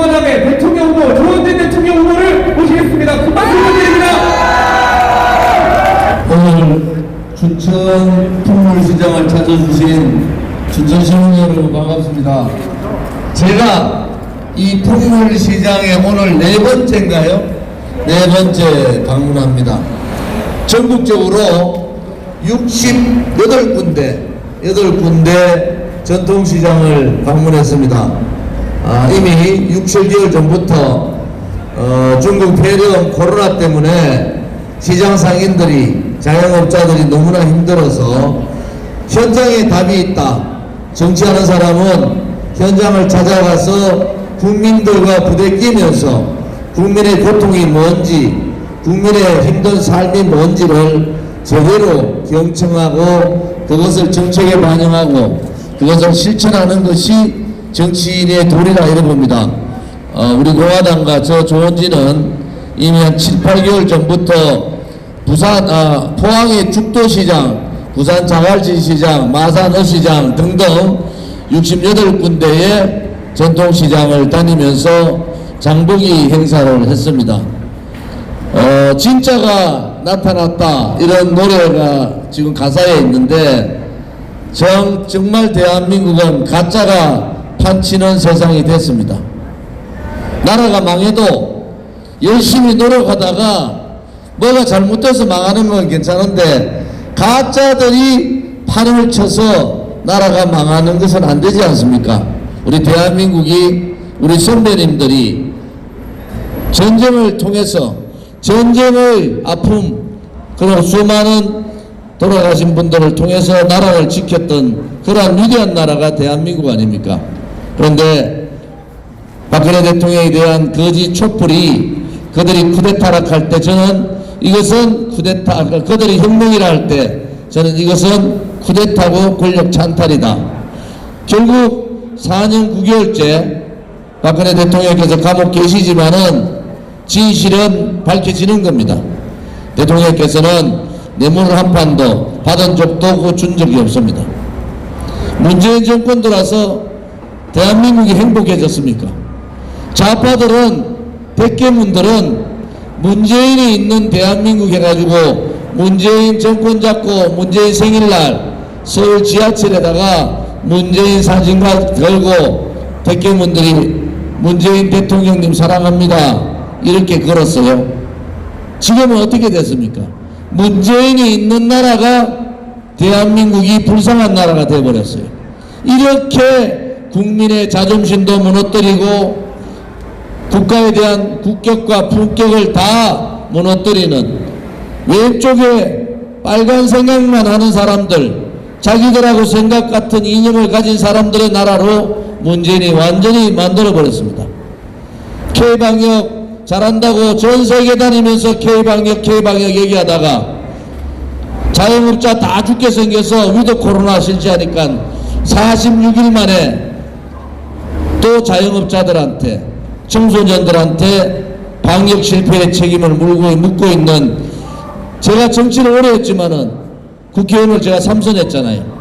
공화당의 대통령 후보 조원진 대통령 후보를 모시겠습니다. 큰 박수 부탁드립니다. 오늘 춘천 풍물시장을 찾아주신 춘천 시민 여러분 반갑습니다. 제가 이 풍물시장에 오늘 네 번째인가요? 네 번째 방문합니다. 전국적으로 68군데, 8군데 전통시장을 방문했습니다. 아, 이미 6, 7개월 전부터 어, 중국 폐렴 코로나 때문에 시장 상인들이 자영업자들이 너무나 힘들어서 현장에 답이 있다. 정치하는 사람은 현장을 찾아가서 국민들과 부대끼면서 국민의 고통이 뭔지 국민의 힘든 삶이 뭔지를 제대로 경청하고 그것을 정책에 반영하고 그것을 실천하는 것이 정치인의 도리라 이래 봅니다. 어, 우리 공화당과 저 조원진은 이미 한 7, 8개월 전부터 부산, 아, 포항의 죽도시장, 부산 자갈치시장, 마산 어시장 등등 68군데의 전통시장을 다니면서 장보기 행사를 했습니다. 어, 진짜가 나타났다 이런 노래가 지금 가사에 있는데 정, 정말 대한민국은 가짜가 판치는 세상이 됐습니다. 나라가 망해도 열심히 노력하다가 뭐가 잘못돼서 망하는 건 괜찮은데 가짜들이 판을 쳐서 나라가 망하는 것은 안 되지 않습니까? 우리 대한민국이 우리 선배님들이 전쟁을 통해서 전쟁의 아픔 그리고 수많은 돌아가신 분들을 통해서 나라를 지켰던 그러한 위대한 나라가 대한민국 아닙니까? 그런데 박근혜 대통령에 대한 거짓 촛불이 그들이 쿠데타를 할때 저는 이것은 쿠데타 그들이 혁명이라 할 때 저는 이것은 쿠데타고 권력 찬탈이다. 결국 4년 9개월째 박근혜 대통령께서 감옥 계시지만은 진실은 밝혀지는 겁니다. 대통령께서는 뇌물 한 판도 받은 적도 없고 준 적이 없습니다. 문재인 정권 들어서 대한민국이 행복해졌습니까? 좌파들은 백개문들은 문재인이 있는 대한민국 해가지고 문재인 정권 잡고 문재인 생일날 서울 지하철에다가 문재인 사진과 걸고 백개문들이 문재인 대통령님 사랑합니다 이렇게 걸었어요. 지금은 어떻게 됐습니까? 문재인이 있는 나라가 대한민국이 불쌍한 나라가 되어버렸어요. 이렇게 국민의 자존심도 무너뜨리고 국가에 대한 국격과 품격을 다 무너뜨리는 왼쪽에 빨간 생각만 하는 사람들 자기들하고 생각 같은 이념을 가진 사람들의 나라로 문재인이 완전히 만들어 버렸습니다. K방역 잘한다고 전 세계 다니면서 K방역 K방역 얘기하다가 자영업자 다 죽게 생겨서 위드 코로나 실시하니까 46일 만에 또 자영업자들한테 청소년들한테 방역 실패의 책임을 물고 묻고 있는 제가 정치를 오래 했지만은 국회의원을 제가 삼선했잖아요.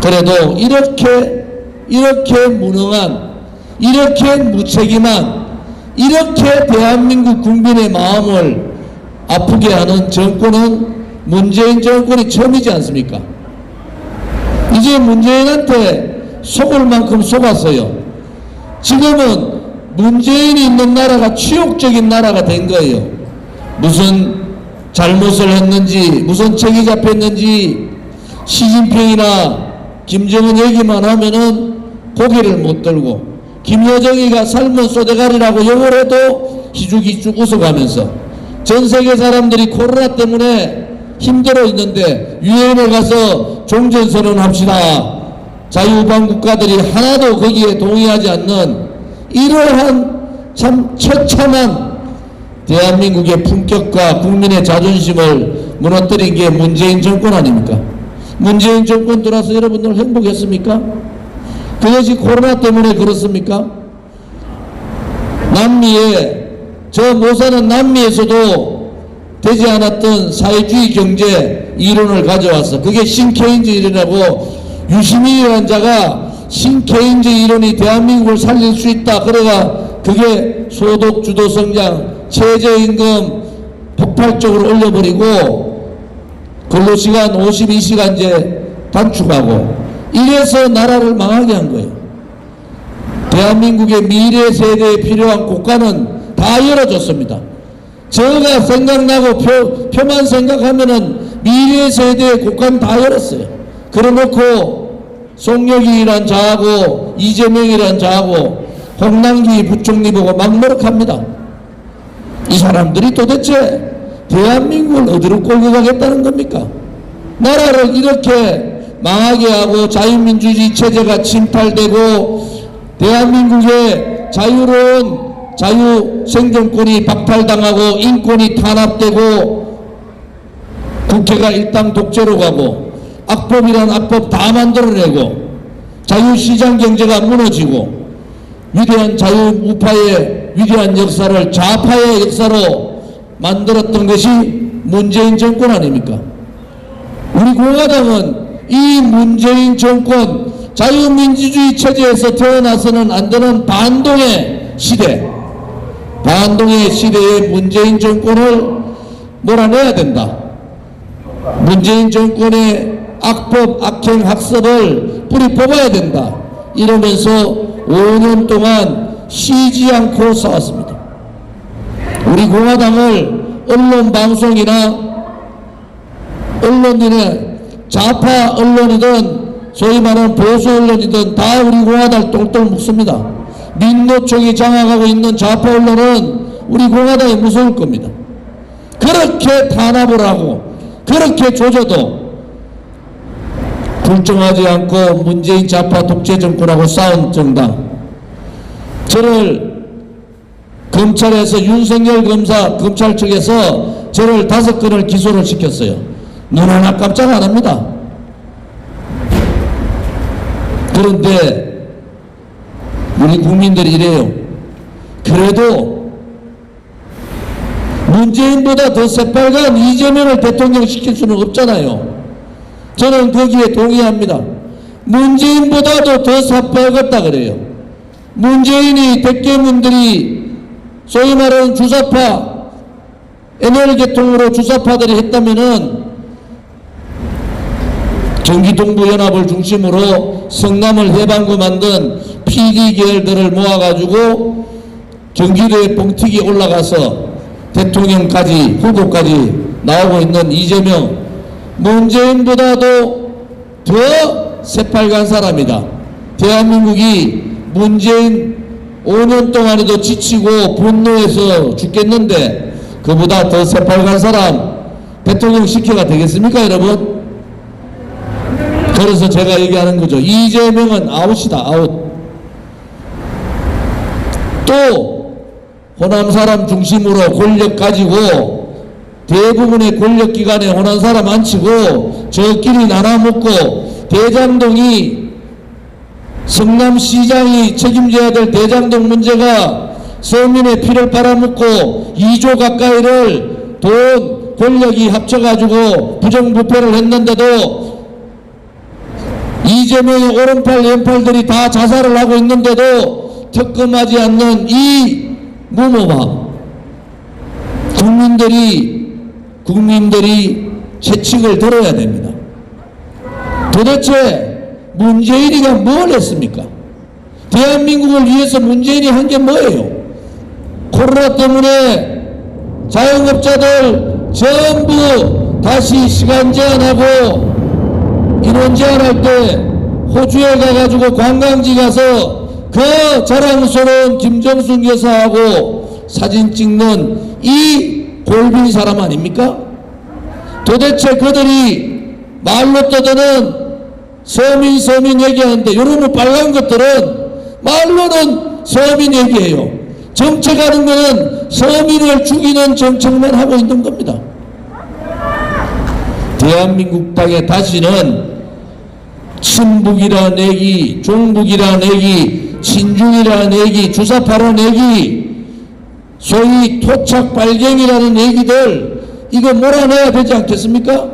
그래도 이렇게 이렇게 무능한 이렇게 무책임한 이렇게 대한민국 국민의 마음을 아프게 하는 정권은 문재인 정권이 처음이지 않습니까? 이제 문재인한테 속을 만큼 속았어요. 지금은 문재인이 있는 나라가 치욕적인 나라가 된 거예요. 무슨 잘못을 했는지, 무슨 책이 잡혔는지, 시진핑이나 김정은 얘기만 하면은 고개를 못 들고, 김여정이가 삶은 소대가리라고 욕을 해도 희죽희죽 웃어가면서 전 세계 사람들이 코로나 때문에 힘들어 있는데 유엔에 가서 종전선언 합시다. 자유우방 국가들이 하나도 거기에 동의하지 않는 이러한 참 처참한 대한민국의 품격과 국민의 자존심을 무너뜨린 게 문재인 정권 아닙니까? 문재인 정권 들어서 여러분들 행복했습니까? 그것이 코로나 때문에 그렇습니까? 남미에 저 모사는 남미에서도 되지 않았던 사회주의 경제 이론을 가져왔어. 그게 신케인즈 이론이라고 유시민이라는 자가 신케인즈 이론이 대한민국을 살릴 수 있다. 그래가 그게 소득 주도 성장, 최저임금 폭발적으로 올려버리고 근로시간 52시간제 단축하고 이래서 나라를 망하게 한 거예요. 대한민국의 미래 세대에 필요한 국가는 다 열어줬습니다. 저가 생각나고 표, 표만 생각하면은 미래 세대의 국가는 다 열었어요. 그래놓고 송영길이란 자하고 이재명이란 자하고 홍남기 부총리 보고 막노력합니다. 이 사람들이 도대체 대한민국을 어디로 끌고 가겠다는 겁니까? 나라를 이렇게 망하게 하고 자유민주주의 체제가 침탈되고 대한민국의 자유로운 자유 생존권이 박탈당하고 인권이 탄압되고 국회가 일당 독재로 가고 악법이란 악법 다 만들어내고 자유시장 경제가 무너지고 위대한 자유우파의 위대한 역사를 좌파의 역사로 만들었던 것이 문재인 정권 아닙니까? 우리 공화당은 이 문재인 정권 자유민주주의 체제에서 태어나서는 안 되는 반동의 시대, 반동의 시대에 문재인 정권을 몰아내야 된다. 문재인 정권의 악법, 악행, 학습을 뿌리 뽑아야 된다. 이러면서 5년 동안 쉬지 않고 싸웠습니다. 우리 공화당을 언론 방송이나 언론이나 좌파 언론이든 소위 말하는 보수 언론이든 다 우리 공화당 똘똘 묵습니다. 민노총이 장악하고 있는 좌파 언론은 우리 공화당이 무서울 겁니다. 그렇게 탄압을 하고 그렇게 조져도 불정하지 않고 문재인 좌파 독재 정권하고 싸운 정당 저를 검찰에서 윤석열 검사 검찰 측에서 저를 다섯 건을 기소를 시켰어요. 눈 하나 깜짝 안 합니다. 그런데 우리 국민들이 이래요. 그래도 문재인보다 더 새빨간 이재명을 대통령 시킬 수는 없잖아요. 저는 거기에 동의합니다. 문재인보다도 더 새빨갛다 그래요. 문재인이 대깨문들이 소위 말하는 주사파 NL계통으로 주사파들이 했다면은 경기동부연합을 중심으로 성남을 해방구 만든 PD 계열들을 모아가지고 경기도에 뻥튀기 올라가서 대통령까지 후보까지 나오고 있는 이재명 문재인보다도 더 새빨간 사람이다. 대한민국이 문재인 5년 동안에도 지치고 분노해서 죽겠는데 그보다 더 새빨간 사람 대통령 시켜가 되겠습니까 여러분? 그래서 제가 얘기하는 거죠. 이재명은 아웃이다 아웃. 또 호남 사람 중심으로 권력 가지고 대부분의 권력 기관에 호남 사람 안 치고 저끼리 나눠 먹고 대장동이 성남시장이 책임져야 될 대장동 문제가 서민의 피를 빨아먹고 2조 가까이를 돈 권력이 합쳐가지고 부정부패를 했는데도 이재명의 오른팔 왼팔들이 다 자살을 하고 있는데도 특검하지 않는 이 무모함. 국민들이 국민들이 채찍을 들어야 됩니다. 도대체 문재인이가 뭘 했습니까? 대한민국을 위해서 문재인이 한 게 뭐예요? 코로나 때문에 자영업자들 전부 다시 시간 제한하고 인원 제한할 때 호주에 가가지고 관광지 가서 그 자랑스러운 김정숙 여사하고 사진 찍는 이 골빈 사람 아닙니까? 도대체 그들이 말로 떠드는 서민 서민 얘기하는데 여러분 빨간 것들은 말로는 서민 얘기해요. 정책하는 거는 서민을 죽이는 정책만 하고 있는 겁니다. 대한민국 땅에 다시는 친북이라는 얘기, 종북이라는 얘기, 친중이라는 얘기, 주사파라는 얘기, 소위 토착 발갱이라는 얘기들 이거 몰아내야 되지 않겠습니까?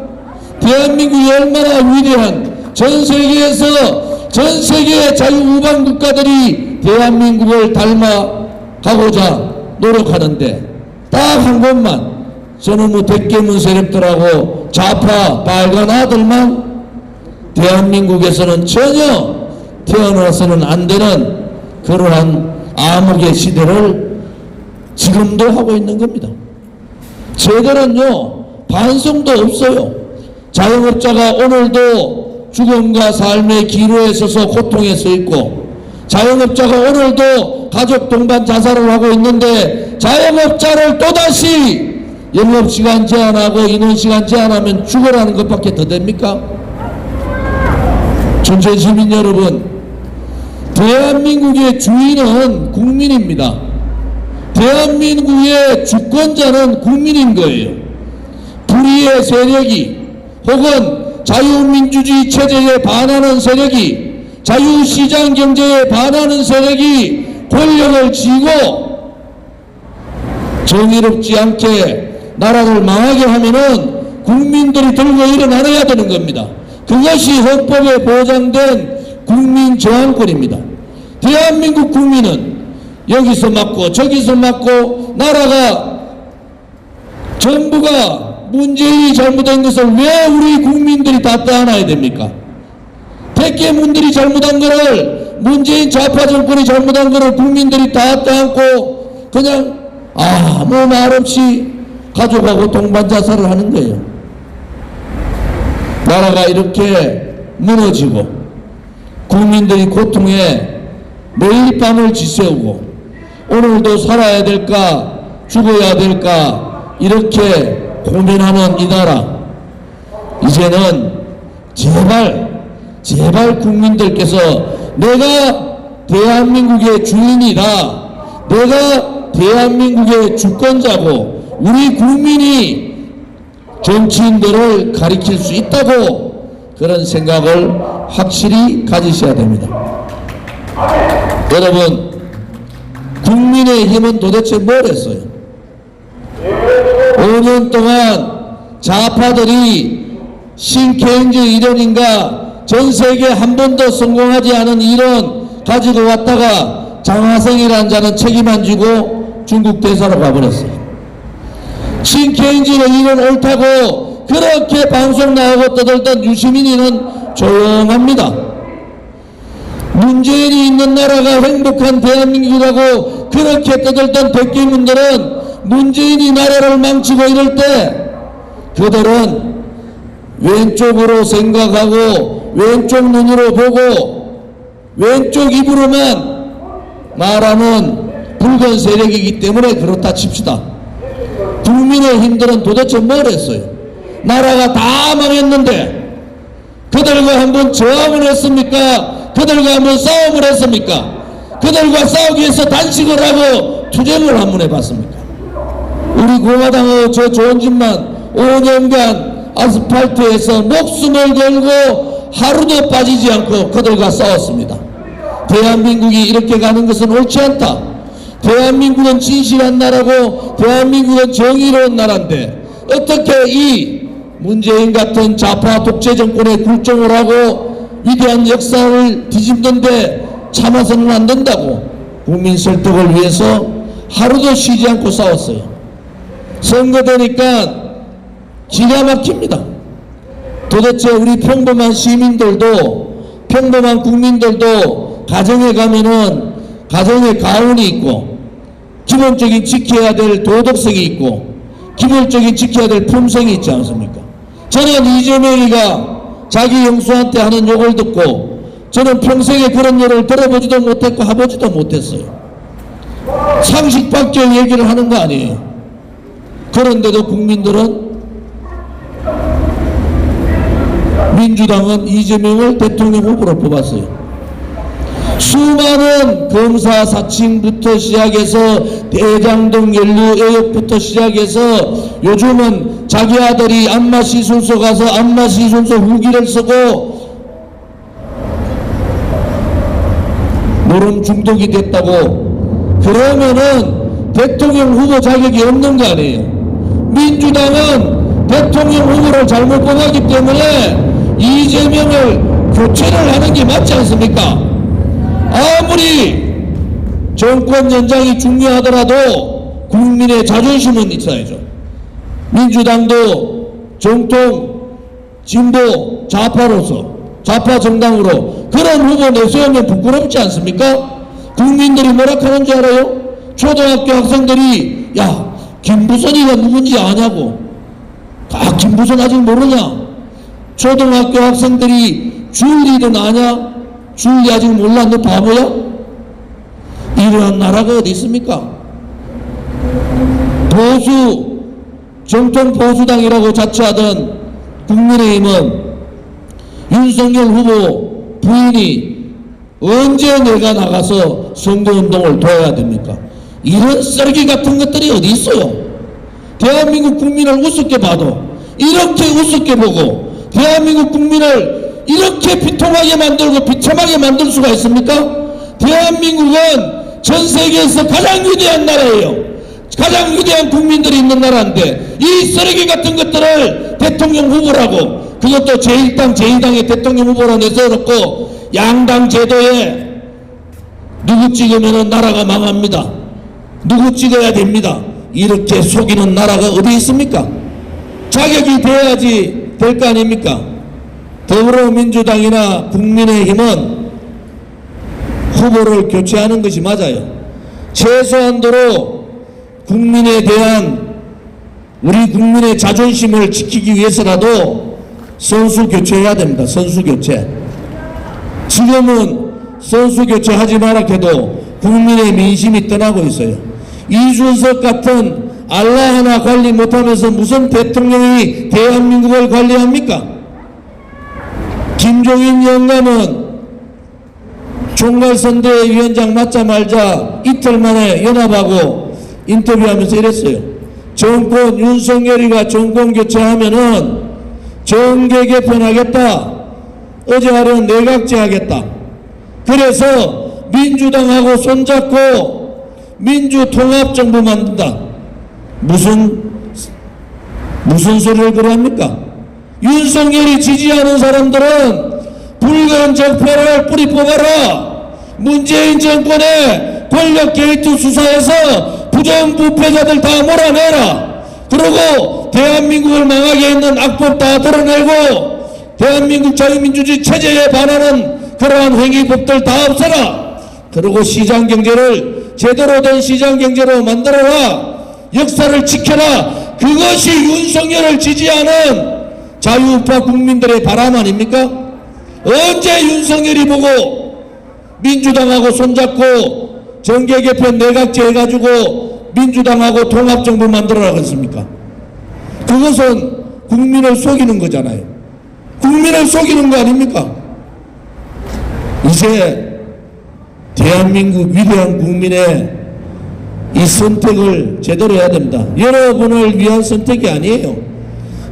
대한민국이 얼마나 위대한 전 세계에서 전 세계의 자유우방 국가들이 대한민국을 닮아 가고자 노력하는데 딱한 곳만 저는 뭐 대깨문 세력들하고 좌파 빨간 아들만 대한민국에서는 전혀 태어나서는 안 되는 그러한 암흑의 시대를 지금도 하고 있는 겁니다. 저들은요 반성도 없어요. 자영업자가 오늘도 죽음과 삶의 기로에 서서 고통에 서 있고 자영업자가 오늘도 가족 동반 자살을 하고 있는데 자영업자를 또다시 영업시간 제한하고 인원시간 제한하면 죽어라는 것밖에 더 됩니까? 전체 시민 여러분 대한민국의 주인은 국민입니다. 대한민국의 주권자는 국민인 거예요. 불의의 세력이 혹은 자유민주주의 체제에 반하는 세력이 자유시장 경제에 반하는 세력이 권력을 쥐고 정의롭지 않게 나라를 망하게 하면은 국민들이 들고 일어나야 되는 겁니다. 그것이 헌법에 보장된 국민 저항권입니다. 대한민국 국민은 여기서 맞고 저기서 맞고 나라가 정부가 문재인이 잘못한 것을 왜 우리 국민들이 다 떠안아야 됩니까? 백개문들이 잘못한 거를 문재인 좌파 정권이 잘못한 거를 국민들이 다 떠안고 그냥 아무 말 없이 가족하고 동반 자살을 하는 거예요. 나라가 이렇게 무너지고 국민들이 고통에 매일 밤을 지새우고 오늘도 살아야 될까 죽어야 될까 이렇게 고민하는 이 나라 이제는 제발 제발 국민들께서 내가 대한민국의 주인이다 내가 대한민국의 주권자고 우리 국민이 정치인들을 가리킬 수 있다고 그런 생각을 확실히 가지셔야 됩니다. 여러분, 국민의힘은 도대체 뭘 했어요? 5년 동안 좌파들이 신케인즈 이론인가 전 세계 한 번도 성공하지 않은 이론 가지고 왔다가 장하성이라는 자는 책임 안 지고 중국 대사로 가버렸어요. 신케인지는 이런 옳다고 그렇게 방송 나오고 떠들던 유시민이는 조용합니다. 문재인이 있는 나라가 행복한 대한민국이라고 그렇게 떠들던 백기문들은 문재인이 나라를 망치고 이럴 때 그들은 왼쪽으로 생각하고 왼쪽 눈으로 보고 왼쪽 입으로만 말하는 붉은 세력이기 때문에 그렇다 칩시다. 국민의힘들은 도대체 뭘 했어요? 나라가 다 망했는데 그들과 한번 저항을 했습니까? 그들과 한번 싸움을 했습니까? 그들과 싸우기 위해서 단식을 하고 투쟁을 한번 해봤습니까? 우리 공화당의 저 좋은 집만 5년간 아스팔트에서 목숨을 걸고 하루도 빠지지 않고 그들과 싸웠습니다. 대한민국이 이렇게 가는 것은 옳지 않다. 대한민국은 진실한 나라고 대한민국은 정의로운 나라인데 어떻게 이 문재인 같은 좌파 독재 정권에 굴종을 하고 위대한 역사를 뒤집는데 참아서는 안 된다고 국민 설득을 위해서 하루도 쉬지 않고 싸웠어요. 선거 되니까 기가 막힙니다. 도대체 우리 평범한 시민들도 평범한 국민들도 가정에 가면은 가정에 가훈이 있고 기본적인 지켜야 될 도덕성이 있고 기본적인 지켜야 될 품성이 있지 않습니까? 저는 이재명이가 자기 영수한테 하는 욕을 듣고 저는 평생에 그런 일을 들어보지도 못했고 해보지도 못했어요. 상식 밖의 얘기를 하는 거 아니에요. 그런데도 국민들은 민주당은 이재명을 대통령 후보로 뽑았어요. 수많은 검사 사칭부터 시작해서 대장동 연루 의혹부터 시작해서 요즘은 자기 아들이 안마 시술소 가서 안마 시술소 후기를 쓰고 노름 중독이 됐다고 그러면은 대통령 후보 자격이 없는 거 아니에요. 민주당은 대통령 후보를 잘못 뽑았기 때문에 이재명을 교체를 하는 게 맞지 않습니까? 아무리 정권 연장이 중요하더라도 국민의 자존심은 있어야죠. 민주당도 정통 진보 좌파로서 좌파 정당으로 그런 후보 내세우면 부끄럽지 않습니까? 국민들이 뭐라 하는 줄 알아요? 초등학교 학생들이 야 김부선이가 누군지 아냐고 아 김부선 아직 모르냐 초등학교 학생들이 줄리는 아냐 줄리 아직 몰라 너 바보야? 이러한 나라가 어디 있습니까? 보수 정통 보수당이라고 자처하던 국민의힘은 윤석열 후보 부인이 언제 내가 나가서 선거운동을 도와야 됩니까? 이런 쓰레기 같은 것들이 어디 있어요? 대한민국 국민을 우습게 봐도 이렇게 우습게 보고 대한민국 국민을 이렇게 비통하게 만들고 비참하게 만들 수가 있습니까? 대한민국은 전 세계에서 가장 위대한 나라예요. 가장 위대한 국민들이 있는 나라인데 이 쓰레기 같은 것들을 대통령 후보라고 그것도 제1당 제2당의 대통령 후보로 내세워놓고 양당 제도에 누구 찍으면 나라가 망합니다. 누구 찍어야 됩니다. 이렇게 속이는 나라가 어디 있습니까? 자격이 돼야지 될 거 아닙니까? 더불어민주당이나 국민의힘은 후보를 교체하는 것이 맞아요. 최소한도로 국민에 대한 우리 국민의 자존심을 지키기 위해서라도 선수 교체해야 됩니다. 선수 교체. 지금은 선수 교체하지 마라 해도 국민의 민심이 떠나고 있어요. 이준석 같은 알라 하나 관리 못하면서 무슨 대통령이 대한민국을 관리합니까? 김종인 영감은 총괄선대위원장 맞자말자 이틀 만에 연합하고 인터뷰하면서 이랬어요. 정권 윤석열이가 정권 교체하면은 정계 개편하겠다. 어제 하려는 내각제 하겠다. 그래서 민주당하고 손잡고 민주통합정부 만든다. 무슨 무슨 소리를 그러합니까? 윤석열이 지지하는 사람들은 붉은 적폐를 뿌리 뽑아라. 문재인 정권의 권력 게이트 수사에서 부정부패자들 다 몰아내라. 그리고 대한민국을 망하게 있는 악법 다 드러내고 대한민국 자유민주주의 체제에 반하는 그러한 행위법들 다 없애라. 그리고 시장 경제를 제대로 된 시장 경제로 만들어라. 역사를 지켜라. 그것이 윤석열을 지지하는 자유우파 국민들의 바람 아닙니까? 언제 윤석열이 보고 민주당하고 손잡고 정계 개편 내각제 해가지고 민주당하고 통합정부 만들어라겠습니까? 그것은 국민을 속이는 거잖아요. 국민을 속이는 거 아닙니까? 이제 대한민국 위대한 국민의 이 선택을 제대로 해야 됩니다. 여러분을 위한 선택이 아니에요.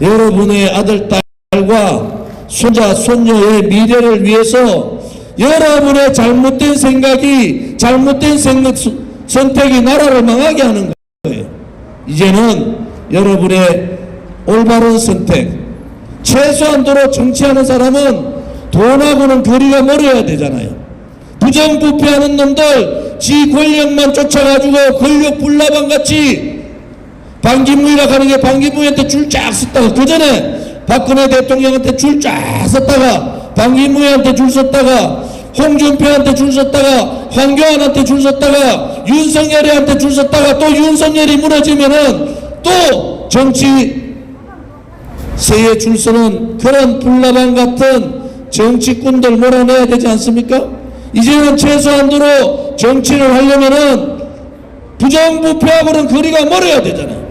여러분의 아들, 딸과 손자, 손녀의 미래를 위해서 여러분의 잘못된 생각이, 잘못된 생각, 선택이 나라를 망하게 하는 거예요. 이제는 여러분의 올바른 선택, 최소한도로 정치하는 사람은 돈하고는 거리가 멀어야 되잖아요. 부정부패하는 놈들 지 권력만 쫓아가지고 권력 불나방 같이 반기문이라 하는 게 반기문한테 줄쫙 섰다가 그 전에 박근혜 대통령한테 줄쫙 섰다가 반기문한테 줄 섰다가 홍준표한테 줄 섰다가 황교안한테 줄 섰다가 윤석열이한테 줄 섰다가 또 윤석열이 무너지면은 또 정치 세에 줄 서는 그런 불나방 같은 정치꾼들 몰아내야 되지 않습니까? 이제는 최소한도로 정치를 하려면은 부정부패하고는 거리가 멀어야 되잖아요.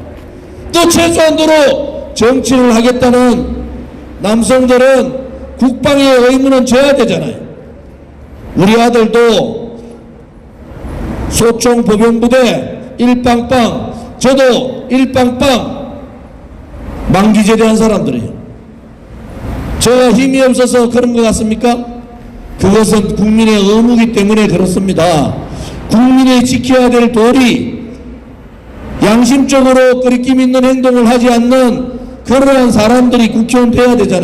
또 최소한도로 정치를 하겠다는 남성들은 국방의 의무는 져야 되잖아요. 우리 아들도 소총 보병부대 일빵빵 저도 일빵빵 만기 제대한 사람들이에요. 제가 힘이 없어서 그런 것 같습니까? 그것은 국민의 의무기 때문에 그렇습니다. 국민이 지켜야 될 도리, 양심적으로 끓이낌 있는 행동을 하지 않는 그러한 사람들이 국회의원 돼야 되잖아요.